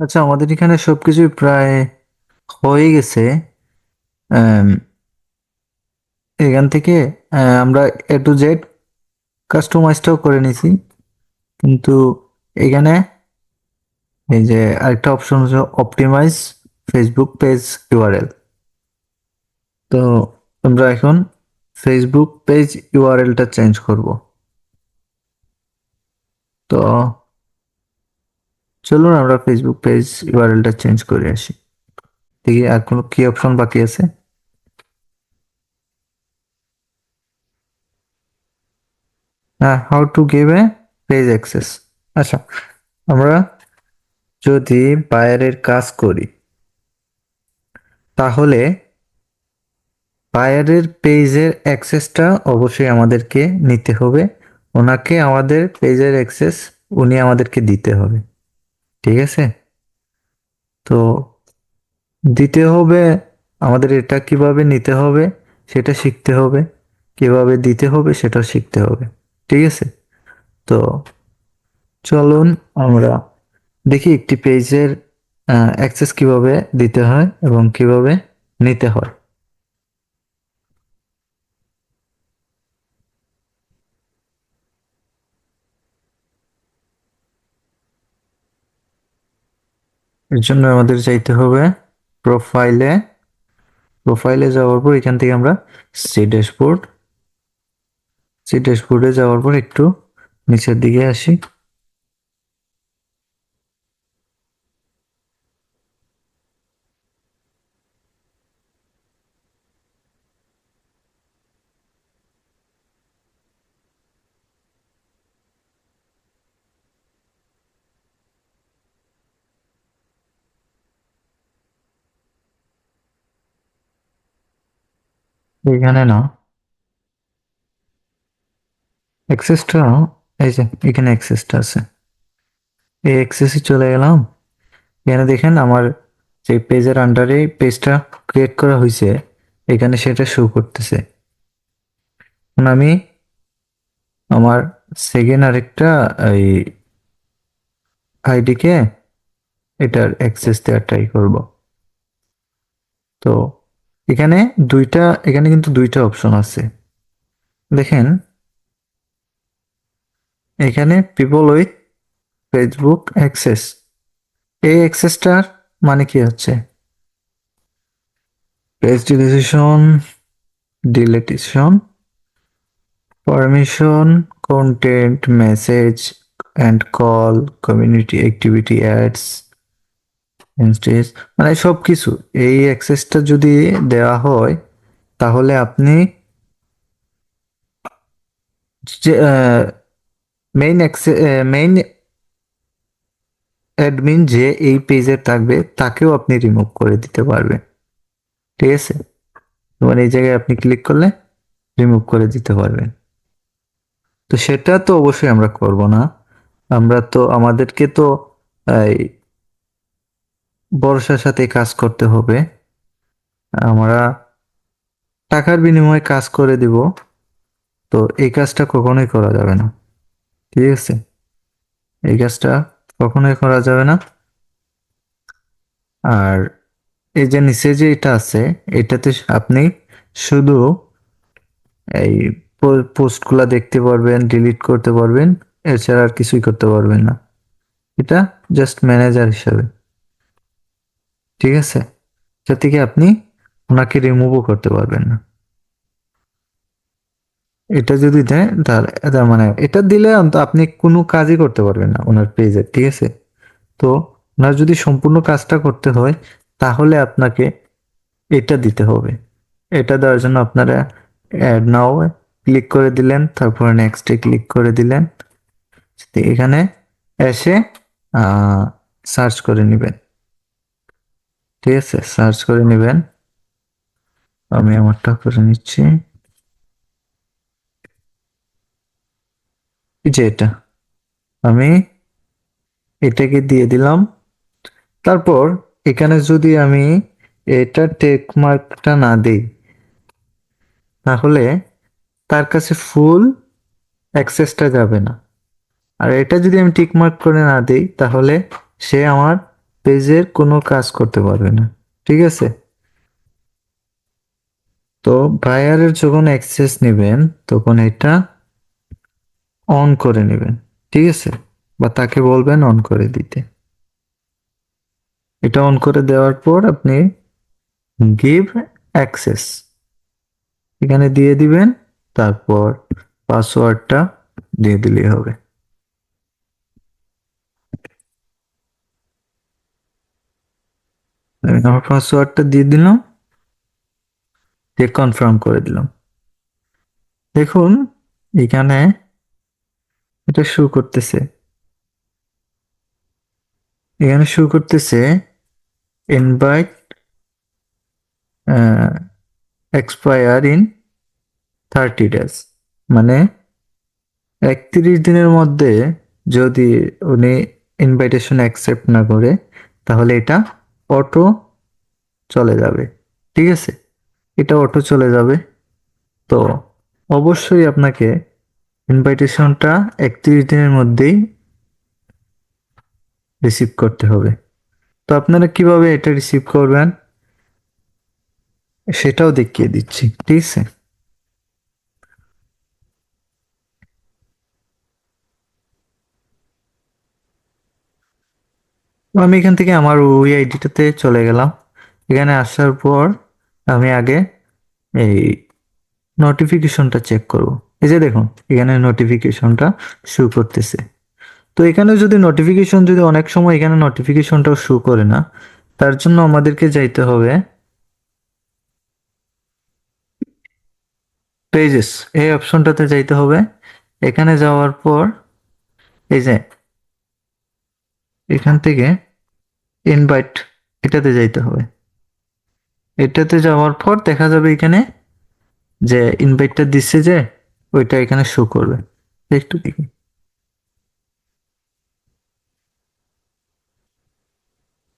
আচ্ছা আমাদের এখানে সবকিছুই প্রায় হয়ে গেছে। এখান থেকে আমরা এ টু জেড কাস্টমাইজটাও করে নিছি। কিন্তু এখানে এই যে আরেকটা অপশন হচ্ছে অপটিমাইজ ফেসবুক পেজ ইউআরএল তো আমরা এখন ফেসবুক পেজ ইউআরএলটা চেঞ্জ করব। তো চলুন আমরা ফেসবুক পেজ ইউআরএলটা চেঞ্জ করে আসি। দেখি আর কোনো কি অপশন বাকি আছে? হ্যাঁ how to give a page access আচ্ছা আমরা যদি বায়ারের কাজ করি, তাহলে বায়ারের পেজের অ্যাক্সেসটা অবশ্যই আমাদেরকে নিতে হবে। ওনাকে আমাদের পেজের অ্যাক্সেস উনি আমাদেরকে দিতে হবে। ঠিক আছে? তো দিতে হবে, আমাদের এটা কীভাবে নিতে হবে, সেটা শিখতে হবে। কীভাবে দিতে হবে, সেটাও শিখতে হবে। ঠিক আছে? তো চলুন আমরা দেখি একটি পেজের অ্যাক্সেস কীভাবে দিতে হয় এবং কীভাবে নিতে হয়। এর জন্য আমাদের যাইতে হবে প্রোফাইলে প্রোফাইলে যাওয়ার পর এখান থেকে আমরা সি ড্যাশবোর্ড সি ড্যাশবোর্ডে যাওয়ার পর একটু নিচের দিকে আসি। এখানে না অ্যাক্সেসটা এই যে, এখানে অ্যাক্সেসটা আছে। এই অ্যাক্সেসে চলে গেলাম এখানে দেখেন আমার যে পেজের আন্ডারে পেজটা ক্রিয়েট করা হয়েছে এখানে সেটা শো করতেছে। আমি আমার সেকেন্ড আরেকটা এই আইডিকে এটার অ্যাক্সেস দেওয়ার ট্রাই করব। তো এখানে দুইটা, এখানে কিন্তু দুইটা অপশন আছে। দেখেন, এখানে পিপল উইথ ফেসবুক অ্যাক্সেস এই অ্যাক্সেসটার মানে কি হচ্ছে? Page deletion deletion permission content message and call community activity ads ইনস্টেজ মানে সব কিছু এই অ্যাক্সেসটা যদি দেওয়া হয়, তাহলে আপনি মেইন মেইন অ্যাডমিন যে এই পেজে থাকবে, তাকেও আপনি রিমুভ করে দিতে পারবেন। ঠিক আছে? এবার এই জায়গায় আপনি ক্লিক করলে রিমুভ করে দিতে পারবেন। তো সেটা তো অবশ্যই আমরা করব না। আমরা তো, আমাদেরকে তো ভরসার সাথে কাজ করতে হবে। আমরা টাকার বিনিময়ে কাজ করে দিব। তো এই কাজটা কখনোই করা যাবে না। ঠিক আছে? এই কাজটা কখনোই করা যাবে না। আর এই যে নিচে যে এটা আছে, এটাতে আপনি শুধু এই পোস্টগুলো দেখতে পারবেন, ডিলিট করতে পারবেন, এছাড়া আর কিছুই করতে পারবেন না। এটা জাস্ট ম্যানেজার হিসাবে। ঠিক আছে? যা থেকে আপনি ওনাকে রিমুভও করতে পারবেন না। এটা যদি দেয় তাহলে, তার মানে এটা দিলে আপনি কোনো কাজই করতে পারবেন না ওনার পেজে ঠিক আছে? তো ওনার যদি সম্পূর্ণ কাজটা করতে হয়, তাহলে আপনাকে এটা দিতে হবে। এটা দেওয়ার জন্য আপনারা অ্যাড নাও ক্লিক করে দিলেন, তারপরে নেক্সটে ক্লিক করে দিলেন। এখানে এসে সার্চ করে নেবেন। ঠিক আছে সার্চ করে নেবেন। আমি আমারটা করে নিচ্ছি। যে এটা। আমি এটাকে দিয়ে দিলাম। তারপর এখানে যদি আমি এটা টেক মার্কটা না দিই, তাহলে তার কাছে ফুল অ্যাক্সেসটা যাবে না। আর এটা যদি আমি টিক মার্ক করে না দিই, তাহলে সে আমার পেজের কোনো কাজ করতে পারবে না, ঠিক আছে? তো বায়ারের যখন অ্যাক্সেস নেবেন, তখন এটা অন করে নেবেন, ঠিক আছে? বা তাকে বলবেন অন করে দিতে। এটা অন করে দেওয়ার পর আপনি গিভ অ্যাক্সেস এখানে দিয়ে দিবেন, তারপর পাসওয়ার্ডটা দিয়ে দিলেই হবে। আমার পাসওয়ার্ডটা দিয়ে দিলাম। দিয়ে কনফার্ম করে দিলাম। দেখুন, এখানে এটা শো করতেছে। এখানে শো করতেছে invite expire in thirty days মানে একত্রিশ দিনের মধ্যে যদি উনি ইনভাইটেশন অ্যাকসেপ্ট না করে, তাহলে এটা অটো চলে যাবে, ঠিক আছে? এটা অটো চলে যাবে। তো অবশ্যই আপনাকে ইনভাইটেশনটা একত্রিশ দিনের মধ্যেই রিসিভ করতে হবে। তো আপনারা কীভাবে এটা রিসিভ করবেন, সেটাও দেখিয়ে দিচ্ছি, ঠিক আছে? আমি এখান থেকে আমার ওই আইডিটাতে চলে গেলাম। এখানে আসার পর আমি আগে এই নোটিফিকেশনটা চেক করব। এই যে দেখুন, এখানে নোটিফিকেশনটা শো করতেছে। তো এখানে যদি নোটিফিকেশন যদি অনেক সময় এখানে নোটিফিকেশনটাও শো করে না, তার জন্য আমাদেরকে যাইতে হবে পেজেস এই অপশনটাতে যাইতে হবে। এখানে যাওয়ার পর এই যে, এখান থেকে ইনভাইট এটাতে যাইতে হবে। এটাতে যাওয়ার পর দেখা যাবে এখানে যে ইনভাইটটা দিচ্ছে যে, ওইটা এখানে শো করবে। একটু দেখি।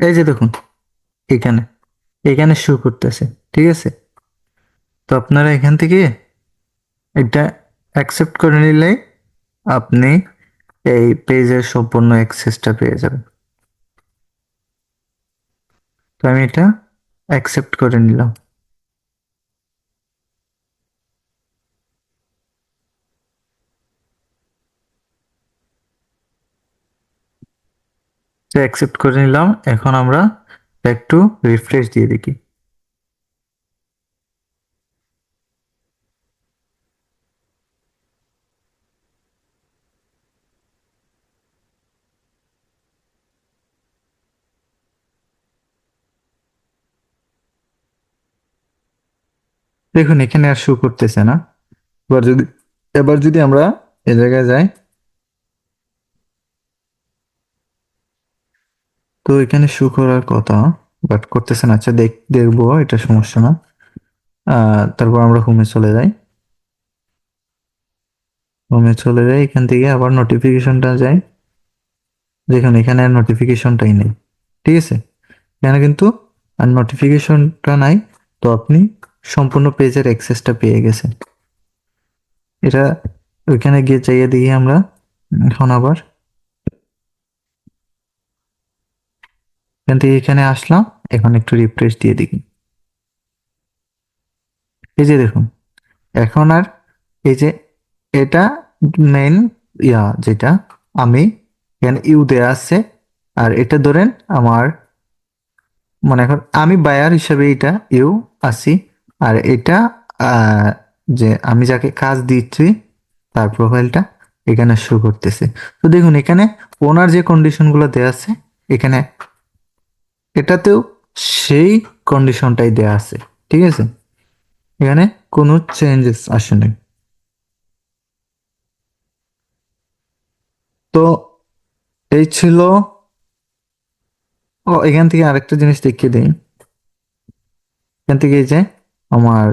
এই যে দেখুন, এখানে এখানে শো করতেছে, ঠিক আছে? তো আপনারা এখান থেকে এটা অ্যাকসেপ্ট করে নিলেই আপনি এই পেজের সম্পূর্ণ অ্যাক্সেসটা পেয়ে যাবেন। তো আমি এটা অ্যাকসেপ্ট করে নিলাম। অ্যাকসেপ্ট করে নিলাম। এখন আমরা একটু রিফ্রেশ দিয়ে দেখি। দেখুন, এখানে আর শো করতেছে না। এবার যদি এবার যদি আমরা এ জায়গায় যাই, তো এখানে শো করার কথা বাট করতেছে না। আচ্ছা দেখ, দেখব, এটা সমস্যা না। তারপর আমরা হোমে চলে যাই। হোমে চলে যাই, এখান থেকে আবার নোটিফিকেশনটা যাই। দেখুন, এখানে আর নোটিফিকেশনটাই নেই। ঠিক আছে? এখানে কিন্তু আর নোটিফিকেশনটা নাই। তো আপনি সম্পূর্ণ পেজের অ্যাক্সেসটা পেয়ে গেছে। এটা ওইখানে গিয়ে চাইয়ে দিই আমরা, এখন আবার। এখান আসলাম, এখন একটু রিফ্রেশ দিয়ে দেখি। এই যে দেখুন, এখন আর এই যে এটা মেন ইয়া যেটা, আমি এখানে ইউ দেয়া আছে, আর এটা ধরেন আমার, মনে এখন আমি বায়ার হিসেবে এটা ইউ আছি। আর এটা যে আমি যাকে কাজ দিচ্ছি, তার প্রোফাইলটা এখানে শো করতেছে। তো দেখুন, এখানে ওনার যে কন্ডিশনগুলো দেওয়া আছে, এখানে এটাতেও সেই কন্ডিশনটাই দেওয়া আছে, ঠিক আছে? এখানে কোনো চেঞ্জেস আসে নাই তো এই ছিল, ও, এখান থেকে আরেকটা জিনিস দেখিয়ে দিই। এখান থেকে এই যে আমার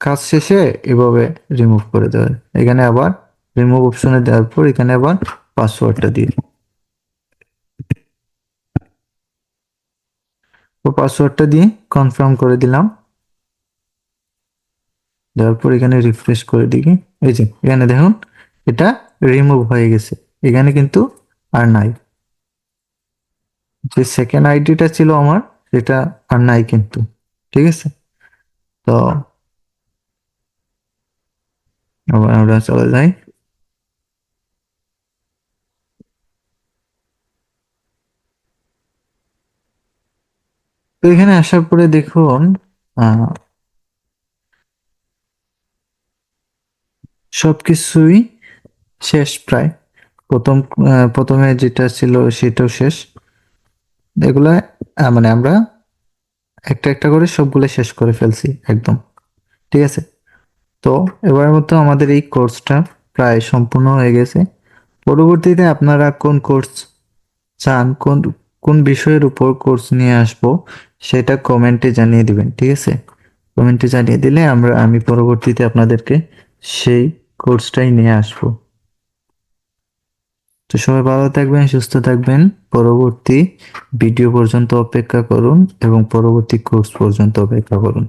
কাজ শেষে এভাবে রিমুভ করে দেওয়ার। এখানে আবার রিমুভ অপশনে দেওয়ার পর এখানে আবার পাসওয়ার্ডটা দিয়ে। পাসওয়ার্ডটা দিয়ে কনফার্ম করে দিলাম। দেওয়ার পর এখানে রিফ্রেশ করে দিই এই যে, এখানে দেখুন, এটা রিমুভ হয়ে গেছে। এখানে কিন্তু আর নাই। যে সেকেন্ড আইডিটা ছিল আমার, সেটা আর নাই কিন্তু। ঠিক আছে? তো আবার আমরা চলে যাই। তো এখানে আসার পরে দেখুন আহ, সবকিছুই শেষ প্রায়। প্রথম প্রথমে যেটা ছিল সেটাও শেষ। এগুলা মানে আমরা একটা একটা করে সবগুলো শেষ করে ফেলছি, একদম। ঠিক আছে? তো এবারের মতো আমাদের এই কোর্সটা প্রায় সম্পূর্ণ হয়ে গেছে। পরবর্তীতে আপনারা কোন কোর্স চান, কোন কোন বিষয়ের উপর কোর্স নিয়ে আসব, সেটা কমেন্টে জানিয়ে দিবেন, ঠিক আছে? কমেন্টে জানিয়ে দিলে আমরা, আমি পরবর্তীতে আপনাদেরকে সেই কোর্সটাই নিয়ে আসব। তো সবাই ভালো থাকবেন, সুস্থ থাকবেন। পরবর্তী ভিডিও পর্যন্ত অপেক্ষা করুন এবং পরবর্তী কোর্স পর্যন্ত অপেক্ষা করুন।